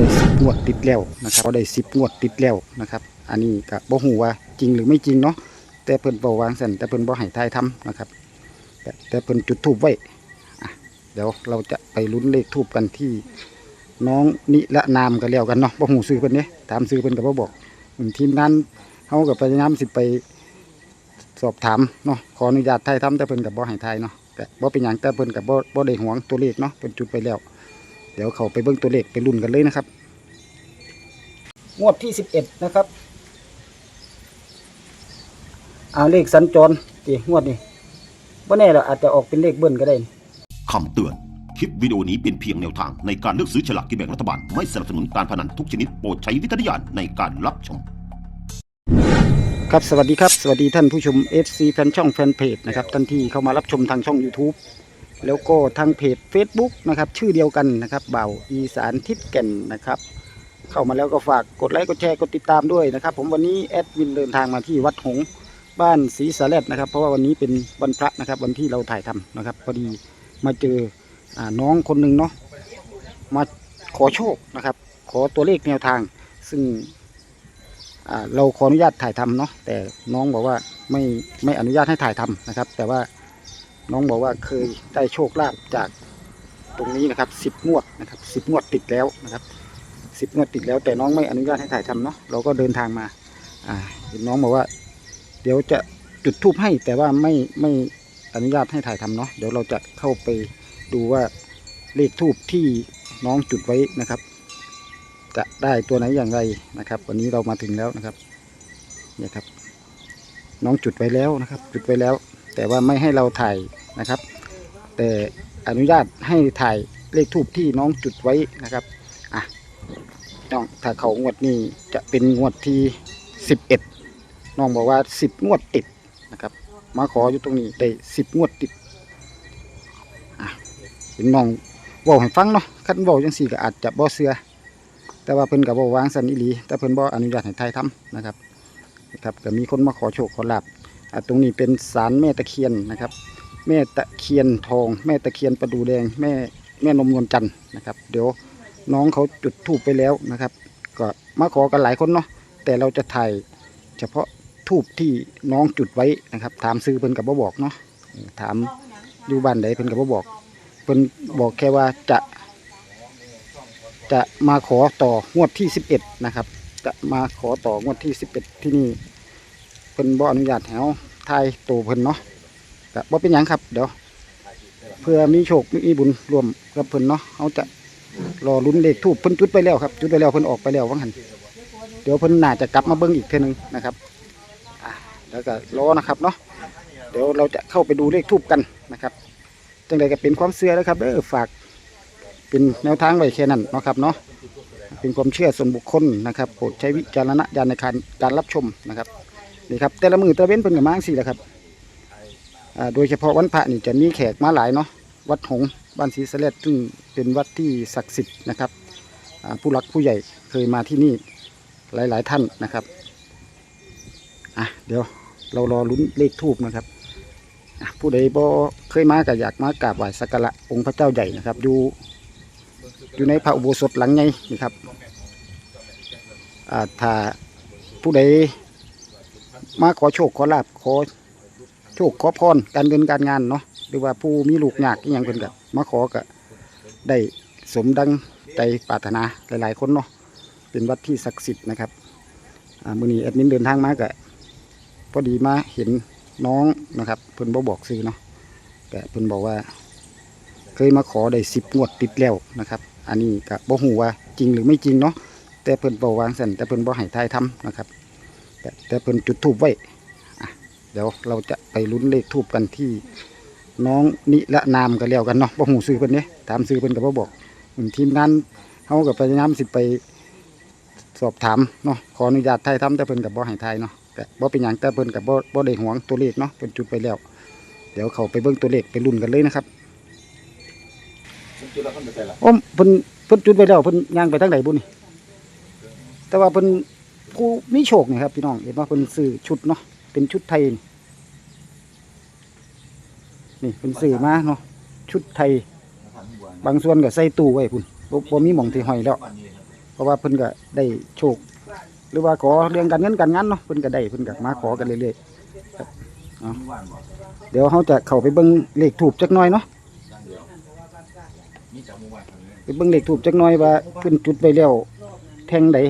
ได้สิบงวดติดแล้วนะครับเขาได้สิบงวดติดแล้วนะครับ อันนี้ก็บ่ฮู้ว่าจริงหรือไม่จริงเนาะแต่เพิ่นบ่วางสันแต่เพิ่นบ่ให้ทายทำนะครับแต่แต่เพิ่นจุดทูบไว้เดี๋ยวเราจะไปลุ้นเลขทูบกันที่น้องนิละนามกันแล้วกันเนาะบ่ฮู้ซื้อเพิ่นเด้ถามซื้อเพิ่นก็บ่บอกอืมทีมงานเฮาก็พยายามสิไปสอบถามเนาะขออนุญาตทายทำแต่เพิ่นก็บ่ให้ทายเนาะแต่บ่เป็นหยังแต่เพิ่นก็บ่บ่ได้หวงตัวเลขเนาะเพิ่นจุดไปแล้ว ดี๋ยวเขาไปเบิ่งตัวเลขไปลุ้นกันเลยนะครับ งวดที่สิบเอ็ดนะครับเอาเลขสัญจรตีงวดนี้ว่าแน่เราอาจจะออกเป็นเลขเบิ้ลก็ได้คำเตือน คลิปวิดีโอนี้เป็นเพียงแนวทางในการเลือกซื้อฉลากกินแบ่งรัฐบาล ไม่สนับสนุนการพนันทุกชนิดโปรดใช้วิจารณญาณในการรับชม ครับสวัสดีครับ สวัสดีท่านผู้ชม FC แฟนช่องแฟนเพจนะครับท่านที่เข้ามารับชมทางช่อง YouTube แล้วก็ทางเพจ Facebook นะครับชื่อเดียวกันนะครับเบาอีสานทิศแก่นนะครับ เข้ามาแล้วก็ฝากกดไลค์กดแชร์กดติดตามด้วยนะครับ ผมวันนี้แอดมินเดินทางมาที่วัดหงบ้านศรีสะเลดนะครับ เพราะว่าวันนี้เป็นวันพระนะครับ วันที่เราถ่ายทำนะครับ พอดีมาเจออาน้องคนหนึ่งเนาะมาขอโชคนะครับ ขอตัวเลขแนวทาง ซึ่งเราขออนุญาตถ่ายทำเนาะแต่น้องบอกว่าไม่ไม่อนุญาตให้ถ่ายทำนะครับ แต่ว่า น้องบอกว่าเคยได้โชคลาภจากตรงนี้นะครับสิบงวดนะครับสิบงวดติดแล้วนะครับสิบงวดติดแล้ว แต่น้องไม่อนุญาตให้ถ่ายทำเนาะเราก็เดินทางมาอ่าเห็นน้องบอกว่า เดี๋ยวจะจุดทูบให้แต่ว่าไม่ไม่อนุญาตให้ถ่ายทำเนาะเดี๋ยวเราจะเข้าไปดูว่าเลขทูบที่น้องจุดไว้นะครับ จะได้ตัวไหนอย่างไรนะครับ วันนี้เรามาถึงแล้วนะครับเนี่ยครับ น้องจุดไว้แล้วนะครับ จุดไว้แล้ว แต่ว่าไม่ให้เราถ่ายนะครับ แต่อนุญาตให้ถ่ายเลขทูบที่น้องจุดไว้นะครับอะน้องถ้าเขางวดนี้จะเป็นงวดที่สิบเอ็ดน้องบอกว่าสิบงวดติดนะครับ มาขออยู่ตรงนี้ได้สิบงวดติดอะเป็นน้องเว่าให้ฟังเนาะคันเว่าจังสี่ก็อาจจะบ่เสือแต่ว่าเพิ่นกับบ่วางสันอีหลี แต่เพิ่นบ่อนุญาตให้ไทยทำนะครับนะครับก็มีคนมาขอโชคขอลาบ ตรงนี้เป็นศาลแม่ตะเคียนนะครับ แม่ตะเคียนทอง แม่ตะเคียนประดูแดงแม่แม่นมนวลจันทร์นะครับ เดี๋ยวน้องเขาจุดธูปไปแล้วนะครับ ก็มาขอกันหลายคนเนาะแต่เราจะถ่ายเฉพาะธูปที่น้องจุดไว้นะครับ ถามซื้อเพิ่นกับบ่บอกเนาะถามอยู่บ้านใดเพิ่นกับบ่บอกเพิ่นบอกแค่ว่าจะ จะมาขอต่องวดที่สิบเอ็ดนะครับ จะมาขอต่องวดที่สิบเอ็ดที่นี่ พิ่นบ่อนุญาตแถวทายโตวเพิ่นเนาะก็บ่เป็นหยังครับ เดี๋ยวเพื่อมีโชคมีบุญรวมกับเพิ่นเนาะเขาจะรอลุ้นเลขทูบเพิ่นจุดไปแล้วครับ จุดไปแล้วเพิ่นออกไปแล้ววังหันเดี๋ยวเพิ่นน่าจะกลับมาเบิ่งอีกเท่อนึงนะครับอะแล้วก็รอนะครับเนาะเดี๋ยวเราจะเข้าไปดูเลขทูบกันนะครับจังใดก็เป็นความเชื่อแล้วครับเด้อฝากเป็นแนวทางไว้แค่นั้นเนาะครับเนาะเป็นความเชื่อส่วนบุคคลนะครับโปรดใช้วิจารณญาณในการการรับชมนะครับ นี่ครับแต่ละมือแต่ละเว้นเป็นกับมางสี่แหละครับโดยเฉพาะวันพระนี่จะมีแขกมาหลายเนาะวัดหงบ้านศรีสะเลดซึ่งเป็นวัดที่ศักดิ์สิทธิ์นะครับผู้หลักผู้ใหญ่เคยมาที่นี่หลายๆท่านนะครับอะเดี๋ยวเรารอลุ้นเลขทูบนะครับผู้ใดบ่เคยมาก็อยากมากราบไหว้สักการะองค์พระเจ้าใหญ่นะครับ อยู่อยู่ในพระอุโบสถหลังไงนี่ครับอ่าถ้าผู้ใด มาขอโชคขอลาบขอโชคขอพรการเงินการงานเนาะหรือว่าผู้มีลูกยากอหย่างเพิ่นกับมาขอก็ได้สมดังใจปรารถนาหลายๆคนเนาะเป็นวัดที่ศักดิ์สิทธิ์นะครับอ่ามื้อนี้แอดมินเดินทางมาก็พอดีมาเห็นน้องนะครับเพิ่นบ่บอกซื้อเนาะแต่เพิ่นบอกว่า เคยมาขอได้สิบงวดติดแล้วนะครับ อันนี้ก็บ่ฮู้ว่าจริงหรือไม่จริงเนาะแต่เพิ่นบ่วางสั่นแต่เพิ่นบ่ให้ทายทำนะครับ แต่แต่เพิ่นจุดธูปไว้อะเดี๋ยวเราจะไปลุ้นเลขทูบกันที่น้องนิละนามกันแล้วกันเนาะบ่ฮู้ซื้อเพิ่นเด้ถามซื้อเพิ่นก็บ่บอกอืมทีมงานเฮาก็พยายามสิไปสอบถามเนาะขออนุญาตทายทำแต่เพิ่นก็บ่ให้ทายเนาะแต่บ่เป็นหยังแต่เพิ่นก็บ่บ่ได้หวงตัวเลขเนาะเพิ่นจุดไปแล้ว เดี๋ยวเขาไปเบิ่งตัวเลขไปลุ้นกันเลยนะครับโอ้มเพิ่นเพิ่นจุดไว้แล้วเพิ่นย่างไปทางไหนบุนี่แต่ว่าเพิ่น ผู้มีโชคนี่ครับพี่น้องเห็นว่าเพิ่นซื้อชุดเนาะเป็นชุดไทย นี่เพิ่นซื้อมาเนาะชุดไทย บางส่วนก็ใส่ตู้ไว้พุ่นบ่บ่มีหม่องที่ห้อยแล้ว เพราะว่าเพิ่นก็ได้โชค หรือว่าขอเรื่องการเงินการงานเนาะเพิ่นก็ได้เพิ่นก็มาขอกันเรื่อยๆเดี๋ยวเราจะเข้าไปเบิ่งเลขถูกจักหน่อยเนาะไปเบิ่งเลขถูกจักหน่อยว่าเพิ่นจุดไปแล้วแทงใด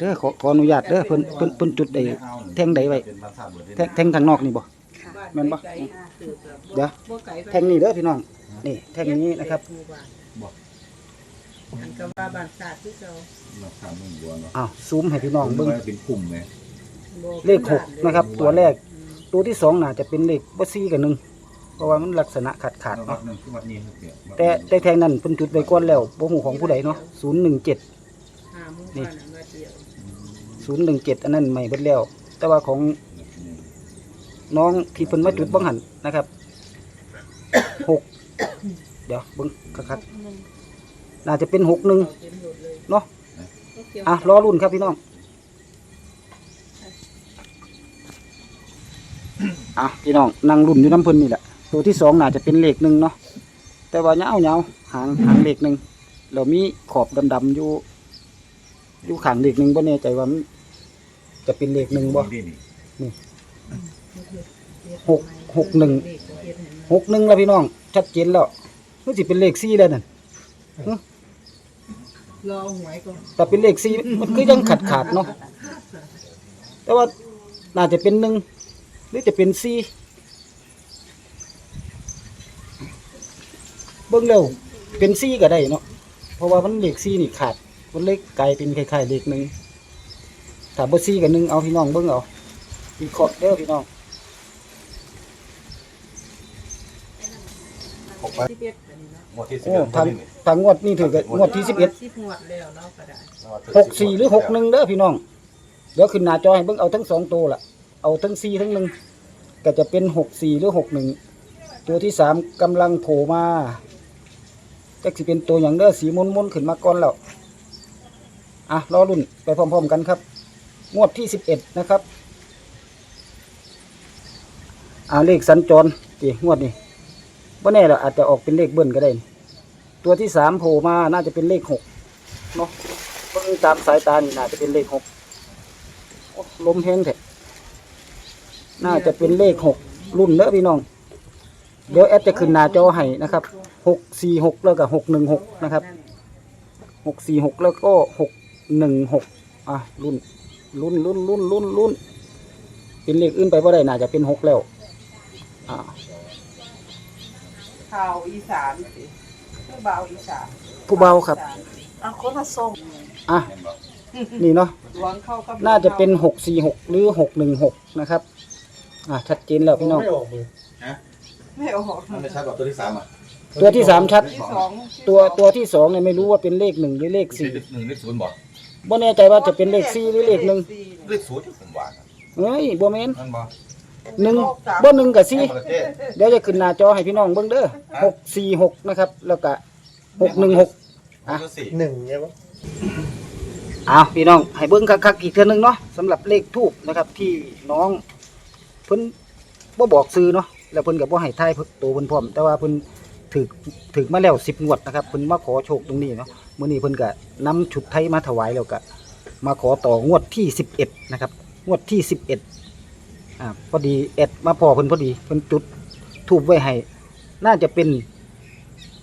เด้อขอขออนุญาตเด้อเพิ่นเพิ่นเพิ่นจุดใดแทงใดไว้แทงแทงข้างนอกนี่บ่แม่นบ่เดี๋ยวแทงนี่เด้อพี่น้องนี่แทงนี้นะครับอันก็ว่าบานศาสตร์ที่เราเราทำมึงบัวเนาะอ้าวซูมให้พี่น้องเบิ่งเป็นกลุ่มไหมเลขหกนะครับ ตัวแรก ตัวที่สองน่าจะเป็นเลขบ่ซี่กับหนึ่งเพราะว่ามันลักษณะขาดขาดๆวัเนาะดนึงคือวัดนี้ครับเนี่ยแต่แต่แทงนั้นเพิ่นจุดไว้ก่อนแล้วบ่ฮู้ของผู้ใดเนาะ017หาหมู่บ้านนั้นมาเดียว 017อันนั้นใหม่เบิดแล้ว แต่ว่าของน้องที่เพิ่นมาจุดบังหันนะครับ6เดี๋ยวเบิ่งคักๆน่าจะเป็น61เต็มหมดเลยเนาะอะรอรุ่นครับพี่น้องอะพี่น้องนั่งรุ่นอยู่น้ำเพิ่นนี่แหละตัวที่สองน่าจะเป็นเหลขหนึ่งเนาะแต่ว่าเงาเงาหางหางเหลขหนึ่งเรามีขอบดำๆอยู่อยู่ขางเหลขหนึ่งบ่แน่ใจว่า จะเป็นเลขหนึ่งบ่นี่นี่หกหกหนึ่งหกหนึ่งแล้วพี่น้อง ชัดเจนแล้วมันสิเป็นเลขสี่แล้วนั่นรอหวยก่อนแต่เป็นเลขสี่มันคือยังขาดขาดๆเนาะแต่ว่าน่าจะเป็นหนึ่งหรือจะเป็นสี่เบิ่งเร็วเป็นสี่ก็ได้เนาะเพราะว่ามันเลขสี่นี่ขาด มันเลขกลายเป็นคล้ายๆเลขหนึ่ง ถ้าบ่สี่กับหนึ่งเอาพี่น้องเบิ่งเอาวิเคราะห์เด้อพี่น้องที่เบ็ดอันนี้เนาะงวดที่สิบโอ้เอ็ดทางทางงวดนี่ถือกับงวดที่สิบเอ็ดสิบงวดแล้วเนาะก็ได้หกสี่หรือหกหนึ่งเด้อพี่น้องเดี๋ยวขึ้นหน้าจอให้เบิ่งเอาทั้งสองตัวละเอาทั้งสี่ทั้งหนึ่งก็จะเป็นหกสี่หรือหกหนึ่งตัวที่สามกำลังโผล่มาจะสิเป็นตัวอย่างเด้อสีมนมนๆขึ้นมาก่อนแล้วอะรอรุ่นไปพร้อมๆกันครับ งวดที่สิบเอ็ดนะครับอาเลขสัญจรจีงวดนี้ว่าแน่เราอาจจะออกเป็นเลขเบิ้ลก็ได้ ตัวที่สามโผล่มาน่าจะเป็นเลขหกเนาะเบิ่งตามสายตานี่น่าจะเป็นเลขหกลมแห้งแท้น่าจะเป็นเลขหกรุ่นเนอะพี่น้อง เดี๋ยวแอดจะขึ้นหน้าจอให้นะครับหกสี่หกแล้วก็หกหนึ่งหกนะครับหกสี่หกแล้วก็หกหนึ่งหกอะรุ่น รุ่นรุ่นรุ่นรุ่นรุ่นเป็นเลขอื่นไปบ่ได้น่าจะเป็นหกแล้วอ่าข่าวอีสานสิผู้เบาอีสานผู้เบาครับ เอาคนมาส่งอะนี่เนาะหลวงเข้ากับน่าจะเป็นหกสี่หกหรือหกหนึ่งหกนะครับ อ่าชัดเจนแล้วพี่น้องไม่ออกมันไม่ชัดกว่าตัวที่สามอะตัวที่สามชัด ที่สองตัวตัวที่สองเนี่ยไม่รู้ว่าเป็นเลขหนึ่งหรือเลขสี่หนึ่งเลขศูนย์บอก บ่แน่ใจว่าจะเป็นเลขสี่หรือเลขหนึ่งเลขศูนย์ที่ผมว่านะเฮ้ยบ่แม่นนั่นบอกหนึ่งบ่หนึ่งกับสี่แค่ประเทศเดี๋ยวจะขึ้นหน้าจอให้พี่น้องเบิ่งเด้อหกสี่หกนะครับ แล้วก็หกหนึ่งหก อะตัวสี่หนึ่งใช่ปะอ้าวพี่น้องให้เบิ่งคักๆอีกเทื่อนึงเนาะสำหรับเลขทูบนะครับที่น้องเพิ่นบ่บอกซื้อเนาะแล้วเพิ่นก็บ่ให้ทายตัวเพิ่นพร้อม แต่ว่าเพิ่น ถึกถึกมาแล้ว10งวดนะครับเพิ่นมาขอโชคตรงนี้เนาะมื้อนี้เพิ่นก็นำชุดไทยมาถวายแล้วก็มาขอต่องวดที่11นะครับ งวดที่11อ่าพอดีแอดมาพอเพิ่นพอดีเพิ่นจุดทูบไว้ให้น่าจะเป็น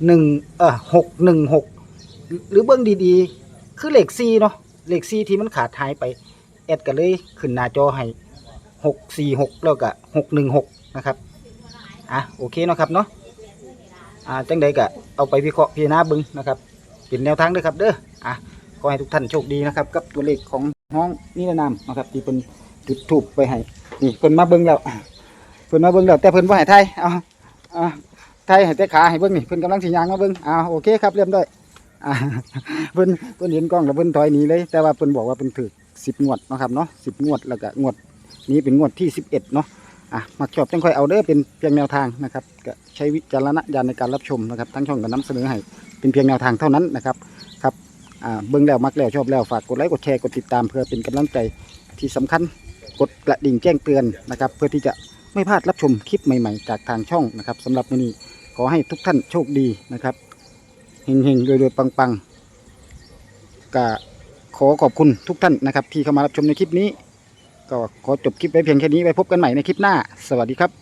1เอ่อ616หกหรือเบิ่งดีๆ คือเลข4เนาะเลข4ที่มันขาดหายไปแอดก็เลยขึ้นหน้าจอให้หกสี่หกแล้วก็หกหนึ่งหกนะครับอะโอเคเนาะครับเนาะ อ่าจังใดก็เอาไปวิเคราะห์พิจารณาเบึงนะครับเป็นแนวทางด้อครับเด้ออะขอให้ทุกท่านโชคดีนะครับกับตัวเลขของน้องนิรนามนะครับที่เป็นจุดถูกไปให้นี่เพิ่นมาเบิ่งแล้วเพิ่นมาเบิ่งแล้วแต่เพิ่นบ่ให้ไทยเอาอ่าไทยให้แต่ขาให้เบิ่งนี่เพิ่นกำลังสิย่างมาเบิ่งอ่าโอเคครับเรียบร้อยอ่าเพิ่นเพิ่นเห็นกล้องแล้วเพิ่นถอยหนีเลย แต่ว่าเพิ่นบอกว่าเพิ่นถือสิบงวดนะครับเนาะสิบงวดแล้วก็งวดนี้เป็นงวดที่สิบเอ็ดเนาะ อะมักชอบจังค่อยเอาเด้อเป็นเพียงแนวทางนะครับก็ใช้วิจารณญาณในการรับชมนะครับทั้งช่องก็นำเสนอให้เป็นเพียงแนวทางเท่านั้นนะครับครับอ่าเบิ่งแล้วมักแล้วชอบแล้วฝากกดไลค์กดแชร์กดติดตามเพื่อเป็นกำลังใจที่สำคัญกดกระดิ่งแจ้งเตือนนะครับเพื่อที่จะไม่พลาดรับชมคลิปใหม่ๆ จากทางช่องนะครับสำหรับวันนี้ขอให้ทุกท่านโชคดีนะครับเฮงๆรวยๆปังๆก็ขอขอบคุณทุกท่านนะครับที่เข้ามารับชมในคลิปนี้ ก็ขอจบคลิปไว้เพียงแค่นี้ไว้พบกันใหม่ในคลิปหน้า สวัสดีครับ